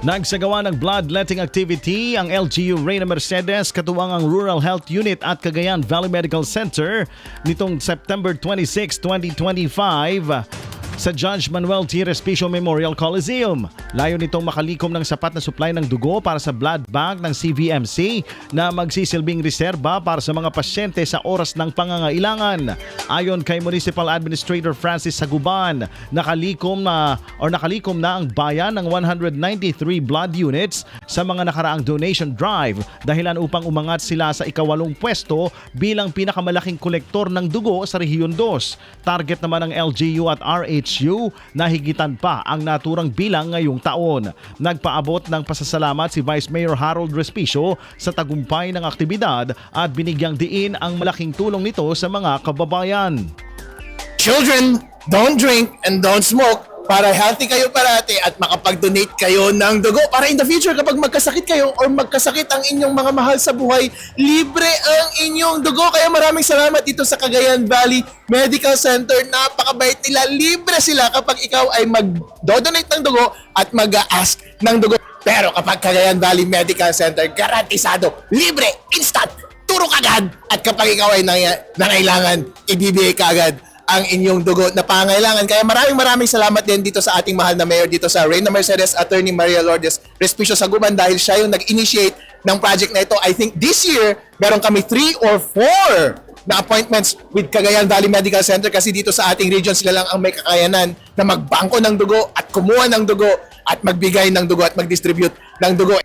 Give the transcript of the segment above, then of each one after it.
Nagsagawa ng bloodletting activity ang LGU Reyna Mercedes katuwang ang Rural Health Unit at Cagayan Valley Medical Center nitong September 26, 2025 sa Judge Manuel T. Respicio Memorial Coliseum. Layo nitong makalikom ng sapat na supply ng dugo para sa blood bank ng CVMC na magsisilbing reserba para sa mga pasyente sa oras ng pangangailangan. Ayon kay Municipal Administrator Francis Saguban, nakalikom na or nakalikom na ang bayan ng 193 blood units sa mga nakaraang donation drive dahilan upang umangat sila sa ikawalong pwesto bilang pinakamalaking kolektor ng dugo sa Rehiyon 2. Target naman ng LGU at RHU na higitan pa ang naturang bilang ngayong taon. Nagpaabot ng pasasalamat si Vice Mayor Harold Respicio sa tagumpay ng aktibidad at binigyang diin ang malaking tulong nito sa mga kababayan. Children, don't drink and don't smoke para healthy kayo parati at makapag-donate kayo ng dugo para in the future kapag magkasakit kayo or magkasakit ang inyong mga mahal sa buhay, libre ang inyong dugo. Kaya maraming salamat dito sa Cagayan Valley Medical Center. Napakabait nila. Libre sila kapag ikaw ay mag-donate ng dugo at mag-ask ng dugo. Pero kapag Cagayan Valley Medical Center, garantisado, libre, instant, turo kagad. At kapag ikaw ay nangailangan, ibibigay kagad ang inyong dugo na pangailangan. Kaya maraming maraming salamat din dito sa ating mahal na mayor dito sa Reyna Mercedes, Attorney Maria Lourdes Respicio Saguban dahil siya yung nag-initiate ng project na ito. I think this year, meron kami three or four na appointments with Cagayan Valley Medical Center kasi dito sa ating region sila lang ang may kakayanan na magbangko ng dugo at kumuha ng dugo at magbigay ng dugo at mag-distribute ng dugo.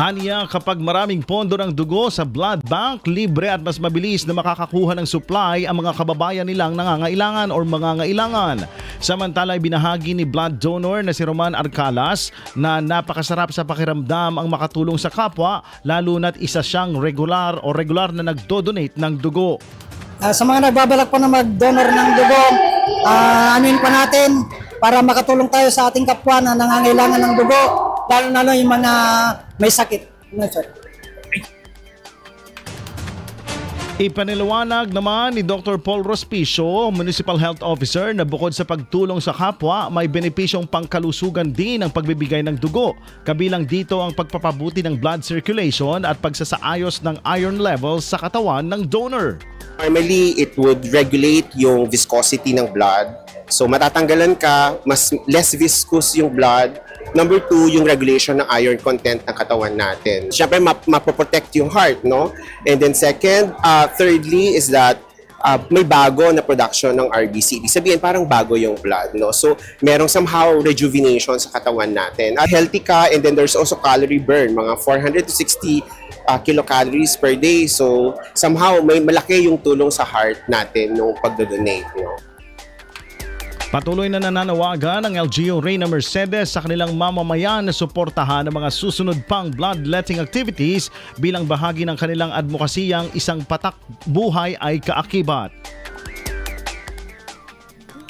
Aniya, kapag maraming pondo ng dugo sa blood bank, libre at mas mabilis na makakakuha ng supply ang mga kababayan nilang nangangailangan or mangangailangan. Samantala, binahagi ni blood donor na si Roman Arcalas na napakasarap sa pakiramdam ang makatulong sa kapwa, lalo na't isa siyang regular o regular na nagdo-donate ng dugo. Ah, sa mga nagbabalak pa na mag-donor ng dugo, uh, anuin pa natin para makatulong tayo sa ating kapwa na nangangailangan ng dugo, lalo na yung mga may sakit. Ano, sir? Ipaniliwanag naman ni Dr. Paul Rospicio, Municipal Health Officer, na bukod sa pagtulong sa kapwa, may benepisyong pangkalusugan din ang pagbibigay ng dugo. Kabilang dito ang pagpapabuti ng blood circulation at pagsasaayos ng iron levels sa katawan ng donor. Normally, it would regulate yung viscosity ng blood. So matatanggalan ka, mas less viscous yung blood. Number two, yung regulation ng iron content ng katawan natin. Siyempre, map mapoprotect yung heart, no? And then second, uh, thirdly is that uh, may bago na production ng RBC. Ibig sabihin, parang bago yung blood, no? So, merong somehow rejuvenation sa katawan natin. At healthy ka, and then there's also calorie burn, mga 400 to 60 uh, kilocalories per day. So, somehow, may malaki yung tulong sa heart natin nung pagdodonate, no? Patuloy na nananawagan ng LGU Reyna Mercedes sa kanilang mamamayan na suportahan ang mga susunod pang bloodletting activities bilang bahagi ng kanilang advokasiyang isang patak buhay ay kaakibat.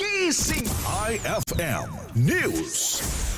Gising IFM News.